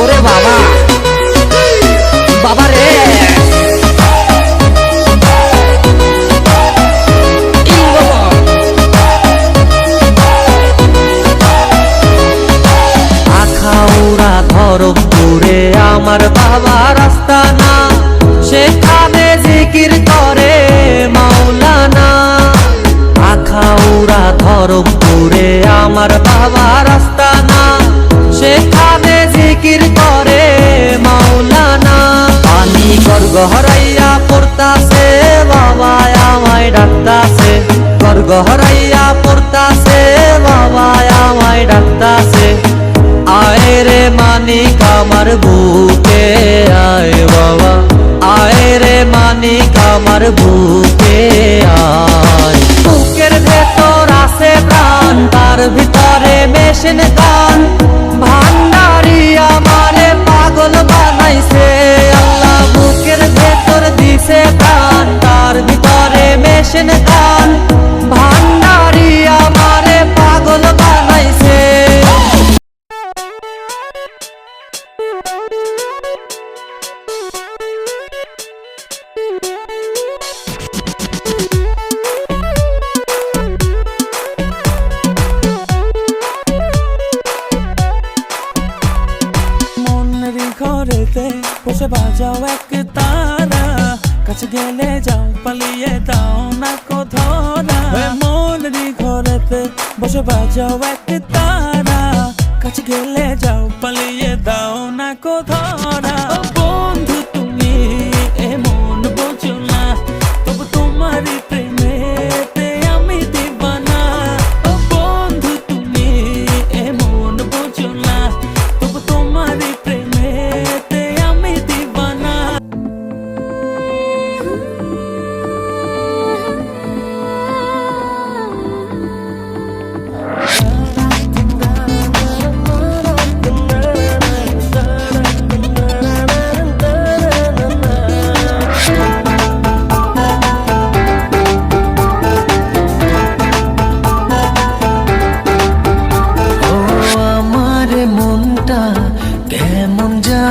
ওরে বাবা বাবা রে। আখাউড়া ধরমপুরে আমার বাবা রাস্তা না, সেখানে জিকির করে মাওলানা আখাউড়া ধরমপুরে আমার বাবা গর্গ হরাইয়া পড়তাছে, বাবা আমায় ডাকতাছে। আয় রে মানিক, আমার বুকে আয় বাবা। আয় রে মানিক, আমার বুকে আয়। বুকের ভেতর আছে প্রাণ, তার ভিতরে মেশিন গান। ঘরেতে বসে বাজাও এক তারা। কাছে গেলে যাও, পালিয়ে দাও না কো ধরা। মনের ঘরেতে বসে বাজাও এক তারা। কাছে গেলে যাও, পালিয়ে দাও না কো ধরা। বন্ধু, তুমি এমন বোঝো না। তবু তোমারই প্রেমেতে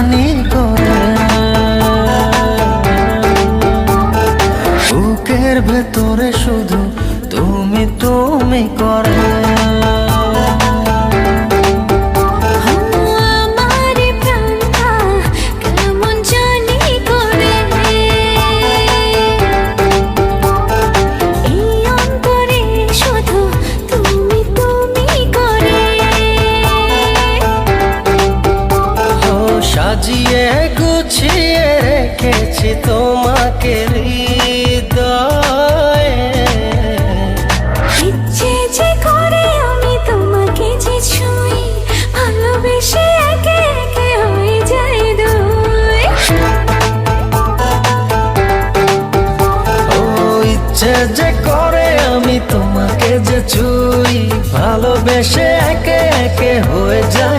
জানি বুকের ভেতরে শুধু তুমি তুমি করে। সাজিয়ে গুছিয়ে রেখেছি তোমাকে হৃদয়ে। ইচ্ছে যে করে আমি তোমাকে যে ছুঁই ভালোবেসে একে একে হয়ে যায় দুই। ও ইচ্ছে যে করে আমি তোমাকে যে ছুই ভালোবেসে একে একে হয়ে যাই